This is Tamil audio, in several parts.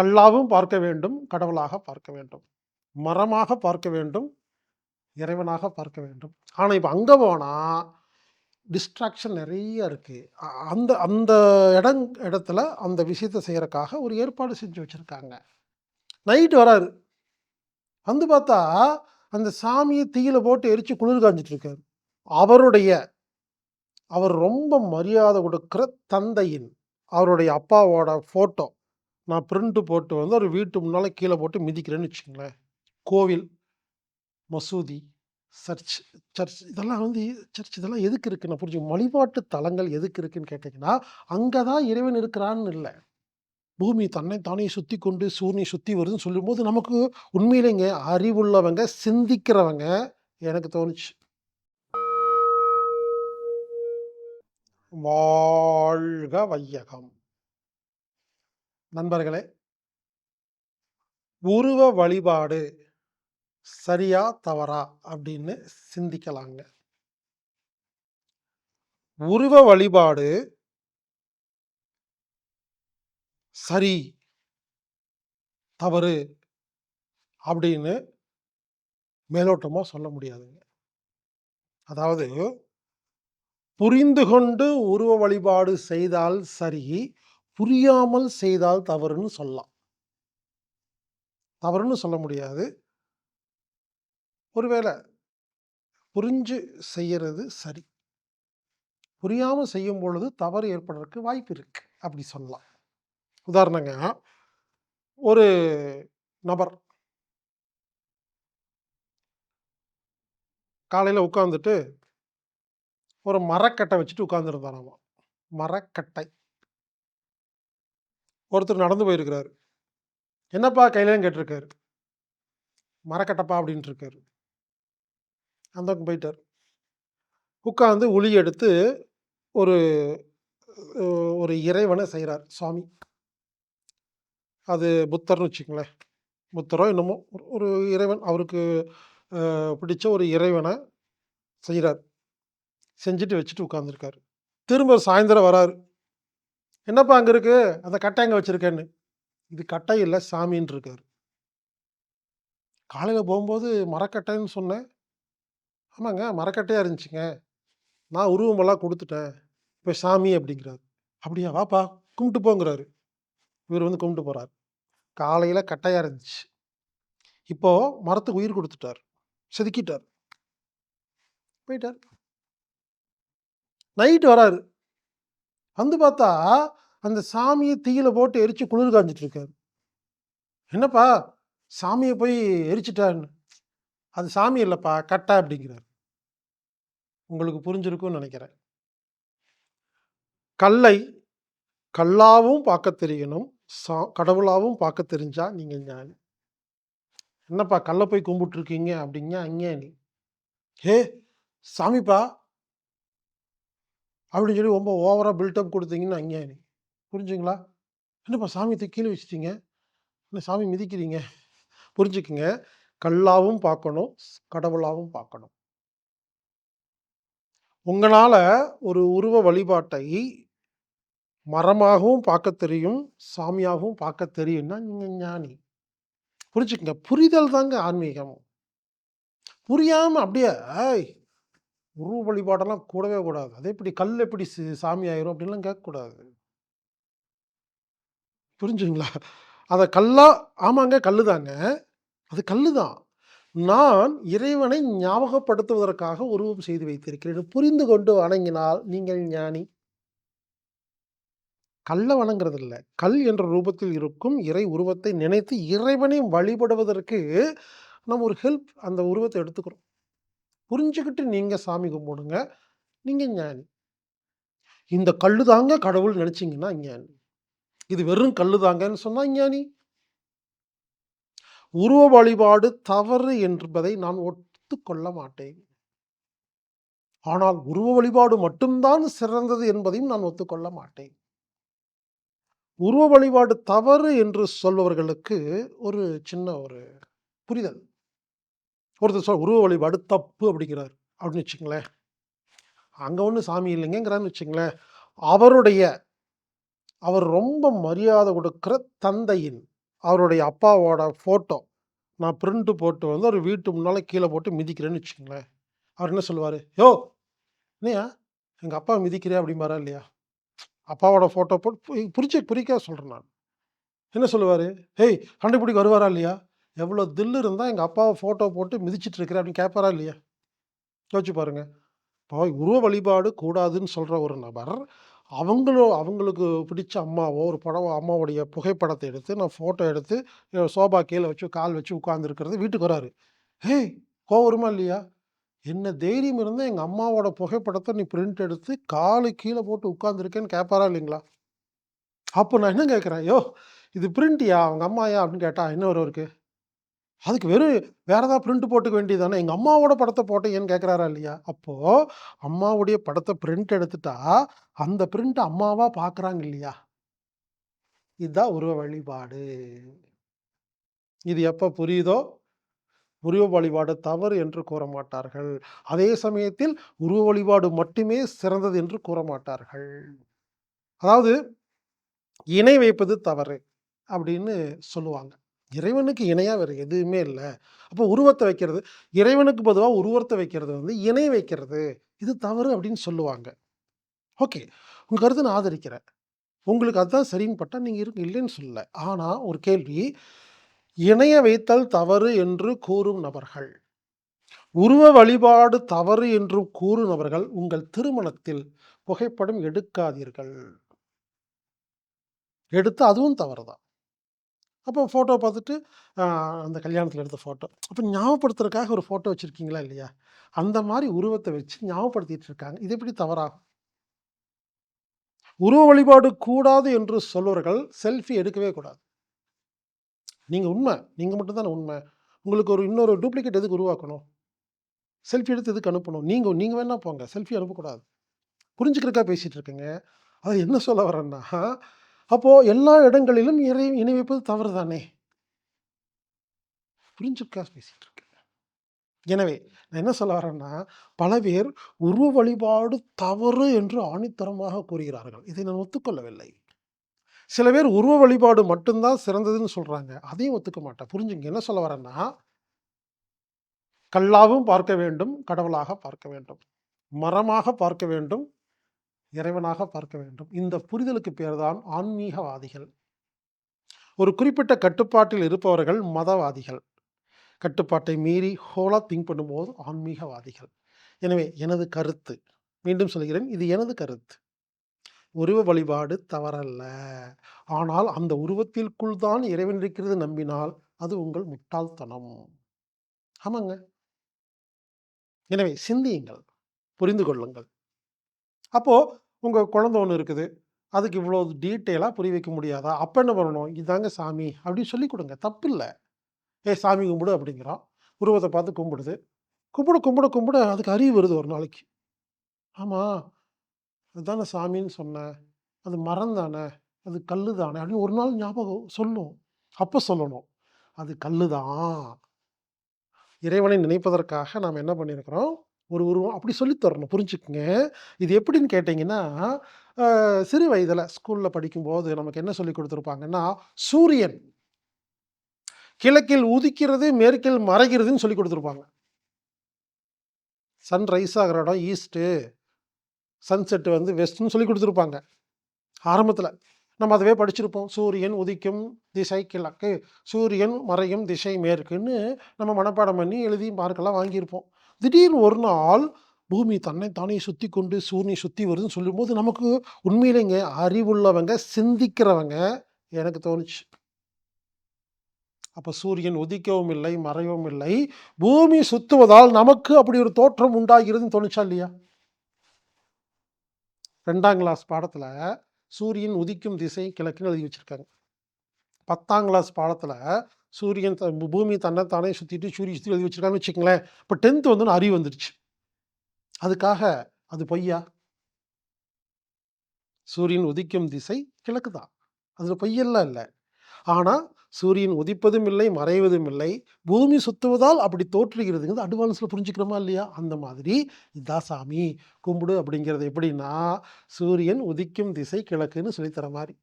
கல்லாவும் பார்க்க வேண்டும் கடவுளாக பார்க்க வேண்டும். மரமாக பார்க்க வேண்டும் இறைவனாக பார்க்க வேண்டும். ஆனால் இப்போ அங்கே போனால் டிஸ்ட்ராக்ஷன் நிறைய இருக்குது அந்த அந்த இடம் இடத்துல அந்த விஷயத்தை செய்கிறக்காக ஒரு ஏற்பாடு செஞ்சு வச்சுருக்காங்க. நைட் வராரு. வந்து பார்த்தா அந்த சாமியை தீயில போட்டு எரிச்சு குளிர் காஞ்சிட்டு இருக்காரு. அவருடைய அவர் ரொம்ப மரியாதை கொடுக்குற தந்தையின் அவருடைய அப்பாவோட ஃபோட்டோ நான் பிரிண்ட்டு போட்டு வந்து ஒரு வீட்டு முன்னால் கீழே போட்டு மிதிக்கிறேன்னு வச்சுங்களேன் கோவில் மசூதி சர்ச் சர்ச் இதெல்லாம் வந்து சர்ச் இதெல்லாம் எதுக்கு இருக்கு? நான் புரிஞ்சு வழிபாட்டு தலங்கள் எதுக்கு இருக்குன்னு கேட்டிங்கன்னா அங்கே தான் இறைவன் இருக்கிறான்னு இல்லை. பூமி தன்னை தானே சுற்றி கொண்டு சூரியனை சுற்றி வருதுன்னு சொல்லும்போது நமக்கு உண்மையிலேங்க அறிவுள்ளவங்க சிந்திக்கிறவங்க எனக்கு தோணுச்சு. வாழ்க வையகம். நண்பர்களே உருவ வழிபாடு சரியா தவறா அப்படின்னு சிந்திக்கலாங்க. உருவ வழிபாடு சரி தவறு அப்படின்னு மேலோட்டமாக சொல்ல முடியாதுங்க. அதாவது புரிந்து கொண்டு உருவ வழிபாடு செய்தால் சரி புரியாமல் செய்தால் தவறுன்னு சொல்லலாம். தவறுன்னு சொல்ல முடியாது. ஒருவேளை புரிஞ்சு செய்கிறது சரி. புரியாமல் செய்யும் பொழுது தவறு ஏற்படுறதுக்கு வாய்ப்பு இருக்கு அப்படி சொல்லலாம். உதாரணங்க ஒரு நபர் காலையில் உட்காந்துட்டு ஒரு மரக்கட்டை வச்சுட்டு உட்காந்துருந்தாராமா மரக்கட்டை. ஒருத்தர் நடந்து போயிருக்கிறார். என்னப்பா கையிலேயும் கேட்டிருக்காரு. மரக்கட்டப்பா அப்படின்ட்டு இருக்காரு அந்த போயிட்டார். உட்காந்து உளி எடுத்து ஒரு ஒரு இறைவனை செய்கிறார் சுவாமி. அது புத்தர்னு வச்சுக்கங்களேன். புத்தரோ என்னமோ ஒரு- இறைவன் அவருக்கு பிடிச்ச ஒரு இறைவனை செய்கிறார் செஞ்சுட்டு வச்சுட்டு உட்காந்துருக்காரு திரும்ப சாயந்தரம் வராரு. என்னப்பா அங்கே இருக்கு? அந்த கட்டை அங்கே வச்சுருக்கேன்னு. இது கட்டை இல்லை சாமின்னு இருக்காரு. காலையில் போகும்போது மரக்கட்டைன்னு சொன்னேன். ஆமாங்க மரக்கட்டையாக இருந்துச்சுங்க. நான் உருவமெல்லாம் கொடுத்துட்டேன். இப்போ சாமி அப்படிங்கிறாரு. அப்படியா வாப்பா கும்பிட்டு போங்கிறாரு. இவர் வந்து கும்பிட்டு போகிறார் காலையில் கட்டையாக இருந்துச்சு. இப்போது மரத்துக்கு உயிர் கொடுத்துட்டார். செதுக்கிட்டார். போயிட்டார். நைட்டு வராரு. வந்து பார்த்தா அந்த சாமியை தீயில போட்டு எரிச்சு குளிர் காஞ்சிட்டு இருக்காரு. என்னப்பா சாமியை போய் எரிச்சிட்டான்னு அது சாமி இல்லைப்பா கட்டா அப்படிங்கிறார். உங்களுக்கு புரிஞ்சிருக்கும்னு நினைக்கிறேன். கல்லை கல்லாவும் பார்க்க தெரியணும் சா கடவுளாவும் பார்க்க தெரிஞ்சா நீங்கள் ஞானி. என்னப்பா கல்லை போய் கும்பிட்டுருக்கீங்க அப்படிங்க அஞ்ஞானி. ஹே சாமிப்பா அப்படின்னு சொல்லி ரொம்ப ஓவராக பில்டப் கொடுத்தீங்கன்னு அஞ்ஞானி புரிஞ்சுங்களா? என்னப்பா சாமி தூக்கி கீழே வச்சிட்டீங்க? என்ன சாமி மிதிக்கிறீங்க? புரிஞ்சுக்குங்க. கல்லாவும் பார்க்கணும் கடவுளாகவும் பார்க்கணும். உங்களால ஒரு உருவ வழிபாட்டை மரமாகவும் பார்க்க தெரியும் சாமியாகவும் பார்க்க தெரியும்னா நீங்கள் ஞானி. புரிஞ்சுக்கங்க. புரிதல் தாங்க ஆன்மீகம். புரியாமல் அப்படியே உருவ வழிபாடெல்லாம் கூடவே கூடாது. அதே இப்படி கல் எப்படி சாமி ஆயிரும் அப்படின்லாம் கேட்கக்கூடாது. புரிஞ்சுங்களா அதை கல்லா ஆமாங்க கல் தாங்க அது கல் தான் நான் இறைவனை ஞாபகப்படுத்துவதற்காக உருவம் செய்து வைத்திருக்கிறேன். புரிந்து கொண்டு வணங்கினால் நீங்கள் ஞானி. கல்லை வணங்குறது இல்லை கல் என்ற ரூபத்தில் இருக்கும் இறை உருவத்தை நினைத்து இறைவனை வழிபடுவதற்கு நம்ம ஒரு ஹெல்ப் அந்த உருவத்தை எடுத்துக்கிறோம். புரிஞ்சுக்கிட்டு நீங்கள் சாமி கும்பிடுங்க. நீங்கள் ஞானி. இந்த கல்லு தாங்க கடவுள் நினச்சிங்கன்னா ஞானி. இது வெறும் கல்லு தாங்கன்னு சொன்னால் ஞானி. உருவ வழிபாடு தவறு என்பதை நான் ஒத்துக்கொள்ள மாட்டேன். ஆனால் உருவ வழிபாடு மட்டும்தான் சிறந்தது என்பதையும் நான் ஒத்துக்கொள்ள மாட்டேன். உருவ வழிபாடு தவறு என்று சொல்பவர்களுக்கு ஒரு சின்ன ஒரு புரிதல். ஒருத்தர் சொல் உருவ வழிபாடு தப்பு அப்படிங்கிறார். அப்படின்னு வச்சுங்களேன் அங்கே ஒன்றும் சாமி இல்லைங்கிறான்னு வச்சுங்களேன் அவருடைய அவர் ரொம்ப மரியாதை கொடுக்குற தந்தையின் அவருடைய அப்பாவோட ஃபோட்டோ நான் பிரிண்ட்டு போட்டு வந்து அவர் வீட்டு முன்னால் கீழே போட்டு மிதிக்கிறேன்னு வச்சுங்களேன் அவர் என்ன சொல்லுவார்? யோ என்னையா எங்கள் அப்பா மிதிக்கிறியா அப்படிம்பாரா இல்லையா? அப்பாவோட ஃபோட்டோ போட்டு புரிச்சு புரிக்க சொல்கிறேன் நான். என்ன சொல்லுவார்? ஹேய் கண்டுபிடிக்க வருவாரா இல்லையா? எவ்வளோ தில்லு இருந்தால் எங்கள் அப்பாவை ஃபோட்டோ போட்டு மிதிச்சிட்டு இருக்கிற அப்படின்னு கேட்பாரா இல்லையா? யோசிச்சு பாருங்கள் இப்போ உருவ வழிபாடு கூடாதுன்னு சொல்கிற ஒரு நபர் அவங்களோ அவங்களுக்கு பிடிச்ச அம்மாவோ ஒரு படம் அம்மாவுடைய புகைப்படத்தை எடுத்து நான் ஃபோட்டோ எடுத்து சோபா கீழே வச்சு கால் வச்சு உட்காந்துருக்கிறது வீட்டுக்கு வராரு. ஹேய் கோவருமா இல்லையா? என்ன தைரியம் இருந்தால் எங்கள் அம்மாவோட புகைப்படத்தை நீ பிரிண்ட் எடுத்து காலு கீழே போட்டு உட்காந்துருக்கேன்னு கேட்பாரா இல்லைங்களா? அப்போ நான் என்ன கேட்குறேன்? ஐயோ இது பிரிண்ட்டியா அவங்க அம்மாயா? அப்படின்னு கேட்டா என்ன இருக்குது அதுக்கு வெறும் வேறு ஏதாவது பிரிண்ட் போட்டுக்க வேண்டியதானே எங்கள் அம்மாவோட படத்தை போட்டேன்னு கேட்குறாரா இல்லையா? அப்போது அம்மாவுடைய படத்தை பிரிண்ட் எடுத்துட்டா அந்த பிரிண்ட் அம்மாவாக பார்க்குறாங்க இல்லையா? இதுதான் உருவ வழிபாடு. இது எப்போ புரியுதோ? உருவ வழிபாடு தவறு என்று கூற மாட்டார்கள். அதே சமயத்தில் உருவ வழிபாடு மட்டுமே சிறந்தது என்று கூற மாட்டார்கள். அதாவது இணை வைப்பது தவறு அப்படின்னு சொல்லுவாங்க. இறைவனுக்கு இணையாக வேறு எதுவுமே இல்லை. அப்போ உருவத்தை வைக்கிறது இறைவனுக்கு பொதுவாக உருவத்தை வைக்கிறது வந்து இணை வைக்கிறது இது தவறு அப்படின்னு சொல்லுவாங்க. ஓகே உங்கள் கருத்து நான் ஆதரிக்கிறேன். உங்களுக்கு அதுதான் சரின்னு பட்டா நீங்கள் இருக்கு இல்லைன்னு சொல்லலை. ஆனால் ஒரு கேள்வி இணைய வைத்தல் தவறு என்று கூறும் நபர்கள் உருவ வழிபாடு தவறு என்று கூறும் நபர்கள் உங்கள் திருமணத்தில் புகைப்படம் எடுக்காதீர்கள். எடுத்து அதுவும் தவறு தான் அப்போ ஃபோட்டோ பார்த்துட்டு அந்த கல்யாணத்தில் எடுத்த ஃபோட்டோ அப்போ ஞாபகப்படுத்துறதுக்காக ஒரு ஃபோட்டோ வச்சுருக்கீங்களா இல்லையா? அந்த மாதிரி உருவத்தை வச்சு ஞாபகப்படுத்திட்டு இருக்காங்க. இது எப்படி தவறாகும்? உருவ வழிபாடு கூடாது என்று சொல்பவர்கள் செல்ஃபி எடுக்கவே கூடாது. நீங்கள் உண்மை. நீங்கள் மட்டும்தானே உண்மை. உங்களுக்கு ஒரு இன்னொரு டூப்ளிகேட் எதுக்கு உருவாக்கணும்? செல்ஃபி எடுத்து எதுக்கு அனுப்பணும்? நீங்கள் நீங்கள் வேணால் போங்க. செல்ஃபி அனுப்பக்கூடாது. புரிஞ்சுக்கிறக்கா பேசிகிட்டு இருக்கேங்க. அது என்ன சொல்ல வரேன்னா அப்போது எல்லா இடங்களிலும் இறை இணைவிப்பது தவறு தானே புரிஞ்சுக்கா பேசிகிட்டு இருக்கேன் எனவே நான் என்ன சொல்ல வரேன்னா பல பேர் உருவ வழிபாடு தவறு என்று ஆணித்தரமாக கூறுகிறார்கள். இதை நான் ஒத்துக்கொள்ளவில்லை. சில பேர் உருவ வழிபாடு மட்டும்தான் சிறந்ததுன்னு சொல்கிறாங்க அதையும் ஒத்துக்க மாட்டேன். புரிஞ்சுங்க. என்ன சொல்ல வரேன்னா கல்லாவும் பார்க்க வேண்டும் கடவுளாக பார்க்க வேண்டும். மரமாக பார்க்க வேண்டும் இறைவனாக பார்க்க வேண்டும். இந்த புரிதலுக்கு பேர்தான் ஆன்மீகவாதிகள். ஒரு குறிப்பிட்ட கட்டுப்பாட்டில் இருப்பவர்கள் மதவாதிகள். கட்டுப்பாட்டை மீறி ஹோலா திங்க் பண்ணும்போது ஆன்மீகவாதிகள். எனவே எனது கருத்து. மீண்டும் சொல்கிறேன் இது எனது கருத்து. உருவ வழிபாடு தவறல்ல. ஆனால் அந்த உருவத்திற்குள் தான் இறைவன் இருக்கிறது நம்பினால் அது உங்கள் முட்டாள்தனம். ஆமாங்க. எனவே சிந்தியுங்கள் புரிந்து கொள்ளுங்கள். அப்போது உங்கள் குழந்த ஒன்று இருக்குது. அதுக்கு இவ்வளோ டீட்டெயிலாக புரிய வைக்க முடியாதா? அப்போ என்ன பண்ணணும்? இதாங்க சாமி அப்படின்னு சொல்லி கொடுங்க. தப்பு இல்லை. ஏ சாமி கும்பிடு அப்படிங்கிறோம் உருவத்தை பார்த்து கும்பிடுது. கும்பிட கும்பிட கும்பிட. அதுக்கு அறிவு வருது ஒரு நாளைக்கு. ஆமாம் அதுதானே சாமின்னு சொன்னேன் அது மரம் தானே. அது கல் தானே. அப்படின்னு ஒரு நாள் ஞாபகம் சொல்லும். அப்போ சொல்லணும். அது கல் தான் இறைவனை நினைப்பதற்காக நாம் என்ன பண்ணியிருக்கிறோம்? ஒரு உருவம் அப்படி சொல்லித் தரணும். புரிஞ்சுக்குங்க. இது எப்படின்னு கேட்டிங்கன்னா சிறு வயதில் ஸ்கூலில் படிக்கும்போது நமக்கு என்ன சொல்லி கொடுத்துருப்பாங்கன்னா சூரியன் கிழக்கில் உதிக்கிறது மேற்கில் மறைகிறதுன்னு சொல்லி கொடுத்துருப்பாங்க. சன் ரைஸ் ஆகிற இடம் ஈஸ்ட்டு சன்செட்டு வந்து வெஸ்ட்னு சொல்லி கொடுத்துருப்பாங்க. ஆரம்பத்தில் நம்ம அதுவே படிச்சிருப்போம். சூரியன் உதிக்கும் திசை கிழக்கு சூரியன் மறையும் திசை மேற்குன்னு நம்ம மனப்பாடம் பண்ணி எழுதி மார்க்கெல்லாம் வாங்கியிருப்போம். திடீர்னு ஒரு நாள் பூமி தன்னை தானே சுற்றி கொண்டு சூரியனை சுற்றி வருதுன்னு சொல்லும்போது நமக்கு உண்மையிலேங்க அறிவுள்ளவங்க சிந்திக்கிறவங்க எனக்கு தோணுச்சு. அப்போ சூரியன் உதிக்கவும் இல்லை மறையவும் இல்லை. பூமி சுத்துவதால் நமக்கு அப்படி ஒரு தோற்றம் உண்டாகிறதுன்னு தோணுச்சா இல்லையா? ரெண்டாம் கிளாஸ் பாடத்தில் சூரியன் உதிக்கும் திசை கிழக்குன்னு எழுதி வச்சுருக்காங்க. பத்தாம் கிளாஸ் பாடத்தில் சூரியன் த- பூமி தன்னை தானே சுற்றிட்டு சூரிய சுற்றி எழுதி வச்சுருக்காங்கன்னு வச்சுக்கங்களேன். இப்போ டென்த்து வந்து அறிவு வந்துடுச்சு அதுக்காக அது பொய்யா? சூரியன் உதிக்கும் திசை கிழக்கு தான். அதில் பொய்யெல்லாம் இல்லை. ஆனால் சூரியன் உதிப்பதும் இல்லை மறைவதும் இல்லை. பூமி சுத்துவதால் அப்படி தோற்றுகிறதுங்கிறது அட்வான்ஸில் புரிஞ்சுக்கிறோமா இல்லையா? அந்த மாதிரி. இதான் சாமி கும்பிடு அப்படிங்கிறது எப்படின்னா சூரியன் உதிக்கும் திசை கிழக்குன்னு சொல்லித்தர மாதிரி.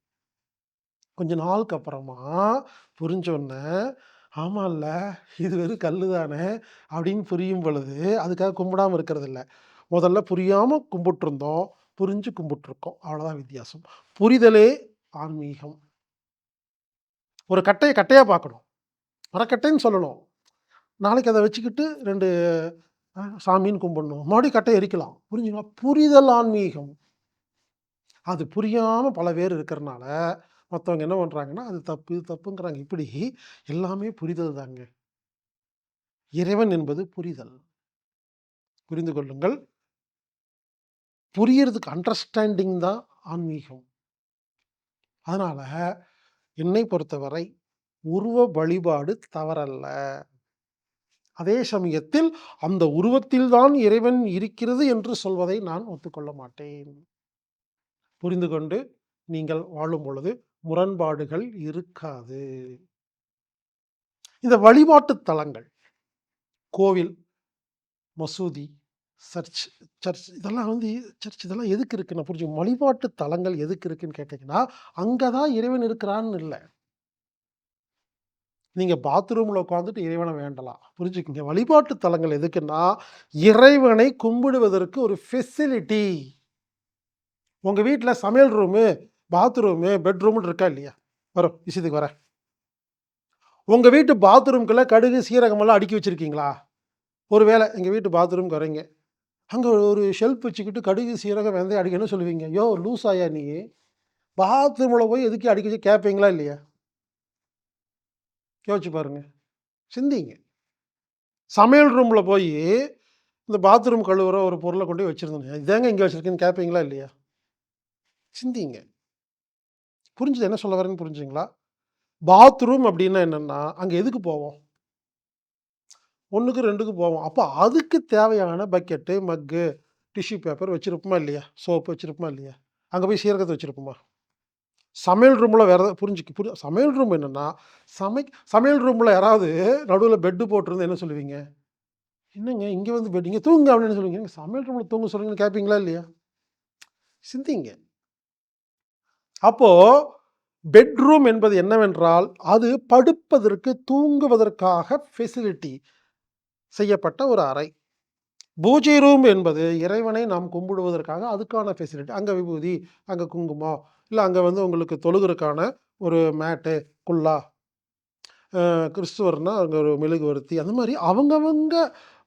கொஞ்ச நாளுக்கு அப்புறமா புரிஞ்சோன்னே, ஆமால்ல இது வெறும் கல் தானே அப்படின்னு புரியும் பொழுது, அதுக்காக கும்பிடாம இருக்கிறதில்ல. முதல்ல புரியாமல் கும்பிட்டுருந்தோம். புரிஞ்சு கும்பிட்டுருக்கோம். அவ்வளோதான் வித்தியாசம். புரிதலே ஆன்மீகம். ஒரு கட்டையை கட்டையாக பார்க்கணும். மரக்கட்டைன்னு சொல்லணும். நாளைக்கு அதை வச்சுக்கிட்டு ரெண்டு சாமின்னு கும்பிடணும். மறுபடியும் கட்டையை எரிக்கலாம். புரிஞ்சுங்களா? புரிதல் ஆன்மீகம். அது புரியாமல் பல பேர் இருக்கிறனால, மற்றவங்க என்ன பண்ணுறாங்கன்னா அது தப்பு, இது தப்புங்கிறாங்க. இப்படி எல்லாமே புரிதல் தாங்க. இறைவன் என்பது புரிதல். புரிந்து கொள்ளுங்கள். புரியறதுக்கு அண்டர்ஸ்டாண்டிங் தான் ஆன்மீகம். அதனால் என்னை பொறுத்தவரை உருவ வழிபாடு தவறல்ல. அதே சமயத்தில் அந்த உருவத்தில்தான் இறைவன் இருக்கிறது என்று சொல்வதை நான் ஒத்துக்கொள்ள மாட்டேன். புரிந்து கொண்டு நீங்கள் வாழும் பொழுது முரண்பாடுகள் இருக்காது. இந்த வழிபாட்டு தலங்கள், கோவில், மசூதி, சர்ச் சர்ச் இதெல்லாம் வந்து சர்ச் இதெல்லாம் எதுக்கு இருக்குன்னு புரிஞ்சு வழிபாட்டு தலங்கள் எதுக்கு இருக்குன்னு கேட்டீங்கன்னா, அங்கே தான் இறைவன் இருக்கிறான்னு இல்லை நீங்கள் பாத்ரூமில் உட்காந்துட்டு இறைவனை வேண்டலாம். புரிஞ்சுக்கோங்க வழிபாட்டு தலங்கள் எதுக்குன்னா, இறைவனை கும்பிடுவதற்கு ஒரு ஃபெசிலிட்டி. உங்கள் வீட்டில் சமையல் ரூமு, பாத்ரூமு, பெட்ரூம்னு இருக்கா இல்லையா? வரும் விஷயத்துக்கு வரேன். உங்கள் வீட்டு பாத்ரூம்குள்ள கடுகு, சீரகமெல்லாம் அடுக்கி வச்சிருக்கீங்களா? ஒரு வேளை எங்கள் வீட்டு பாத்ரூம்க்கு வர்றீங்க. அங்கே ஒரு ஷெல்ஃப் வச்சுக்கிட்டு கடுகு, சீரகம், வெந்தயம் அடிக்கணும்னு சொல்லுவீங்க யோ லூஸ் ஆயா நீ? பாத்ரூமில் போய் எதுக்கு அடிக்க வச்சு கேட்பீங்களா இல்லையா? யோசிச்சு பாருங்க. சிந்திங்க. சமையல் ரூமில் போய் இந்த பாத்ரூம் கழுவுற ஒரு பொருளை கொண்டு போய் வச்சிருந்தேன். இதாங்க இங்கே வச்சுருக்கேன்னு கேட்பீங்களா இல்லையா? சிந்திங்க. புரிஞ்சுது என்ன சொல்ல வரேன்னு புரிஞ்சுங்களா பாத்ரூம் அப்படின்னா என்னென்னா அங்கே எதுக்கு போவோம்? 1க்கு 2க்கு போவோம். அப்போ அதுக்கு தேவையான பக்கெட்டு, மக்கு, டிஷ்யூ பேப்பர் வச்சுருப்போமா இல்லையா? சோப்பு வச்சுருப்போமா இல்லையா? அங்கே போய் சீரகத்தை வச்சுருப்போமா சமையல் ரூமில் வேறு புரிஞ்சுக்கு புரி சமையல் ரூம் என்னென்னா சமைக் சமையல் ரூமில் யாராவது நடுவில் பெட்டு போட்டிருந்தா என்ன சொல்லுவீங்க? என்னங்க இங்கே வந்து பெட் இங்கே தூங்குங்க அப்படின்னு சொல்லுவீங்க? சமையல் ரூமில் தூங்க சொல்லுங்கன்னு கேட்பீங்களா இல்லையா? சிந்திங்க. அப்போது பெட்ரூம் என்பது என்னவென்றால், அது படுப்பதற்கு, தூங்குவதற்காக ஃபெசிலிட்டி செய்யப்பட்ட ஒரு அறை. பூஜை ரூம் என்பது இறைவனை நாம் கும்பிடுவதற்காக அதுக்கான ஃபெசிலிட்டி. அங்கே விபூதி, அங்கே குங்குமம், இல்லை அங்கே வந்து உங்களுக்கு தொழுகிறதுக்கான ஒரு மேட்டு, குல்லா. கிறிஸ்துவர்னால் கிறிஸ்துவர்னா அங்க ஒரு மெழுகுவர்த்தி. அந்த மாதிரி அவங்கவங்க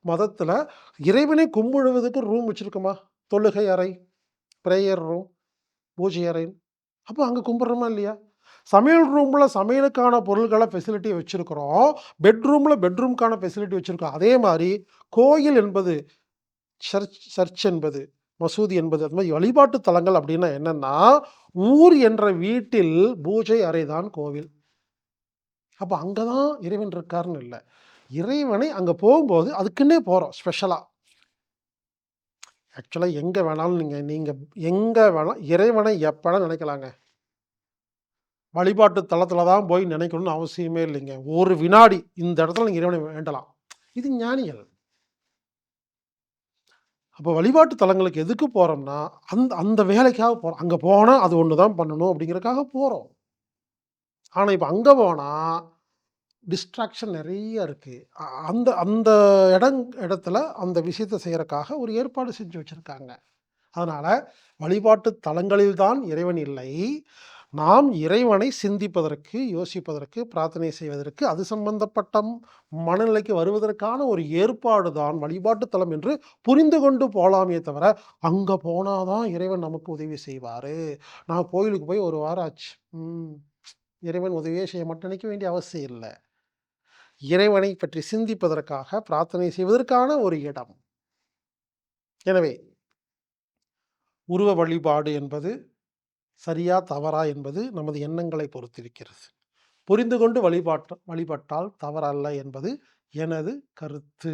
மதத்தில் இறைவனை கும்பிடுவதற்கு ரூம் வச்சுருக்குமா தொழுகை அறை, ப்ரேயர் ரூம், பூஜை அறை. அப்போ அங்கே கும்பிட்றோமா இல்லையா? சமையல் ரூமில் சமையலுக்கான பொருள்களை ஃபெசிலிட்டி வச்சுருக்கிறோம் பெட்ரூமில் பெட்ரூம்க்கான ஃபெசிலிட்டி வச்சுருக்கோம் அதே மாதிரி கோயில் என்பது, சர்ச் சர்ச் என்பது, மசூதி என்பது, அது மாதிரி வழிபாட்டு தலங்கள் அப்படின்னா என்னென்னா ஊர் என்ற வீட்டில் பூஜை அறைதான் கோவில். அப்போ அங்கே தான் இறைவன் இருக்காருன்னு இல்லை இறைவனை அங்கே போகும்போது அதுக்குன்னே போகிறோம் ஸ்பெஷலாக ஆக்சுவலா எங்க வேணாலும் நீங்க நீங்க எங்க வேணா இறைவனை எப்ப நினைக்கலாங்க. வழிபாட்டு தலத்துல தான் போய் நினைக்கணும்னு அவசியமே இல்லைங்க. ஒரு வினாடி இந்த இடத்துல நீங்க இறைவனை வேண்டலாம். இது ஞானிகள். அப்போ வழிபாட்டு தலங்களுக்கு எதுக்கு போறோம்னா, அந்த அந்த வேலைக்காக போறோம். அங்க போனா அது ஒண்ணு தான் பண்ணணும் அப்படிங்கிறதுக்காக போறோம். ஆனா இப்ப அங்க போனா, டிஸ்ட்ராக்ஷன் நிறைய இருக்குது அந்த அந்த இடங் இடத்துல அந்த விஷயத்தை செய்கிறக்காக ஒரு ஏற்பாடு செஞ்சு வச்சுருக்காங்க அதனால் வழிபாட்டு தலங்களில் தான் இறைவன் இல்லை. நாம் இறைவனை சிந்திப்பதற்கு, யோசிப்பதற்கு, பிரார்த்தனை செய்வதற்கு, அது சம்பந்தப்பட்ட மனநிலைக்கு வருவதற்கான ஒரு ஏற்பாடு தான் வழிபாட்டு தலம் என்று புரிந்து கொண்டு போகலாமே தவிர, அங்கே போனால் தான் இறைவன் நமக்கு உதவி செய்வார் நான் கோயிலுக்கு போய் ஒரு வாரம் ஆச்சு. இறைவன் உதவியே செய்ய மட்டும் நினைக்க வேண்டிய அவசியம் இல்லை இறைவனை பற்றி சிந்திப்பதற்காக, பிரார்த்தனை செய்வதற்கான ஒரு இடம். எனவே உருவ வழிபாடு என்பது சரியா? தவறா? என்பது நமது எண்ணங்களை பொறுத்திருக்கிறது. புரிந்து கொண்டு வழிபாட்ட வழிபட்டால் தவறல்ல என்பது எனது கருத்து.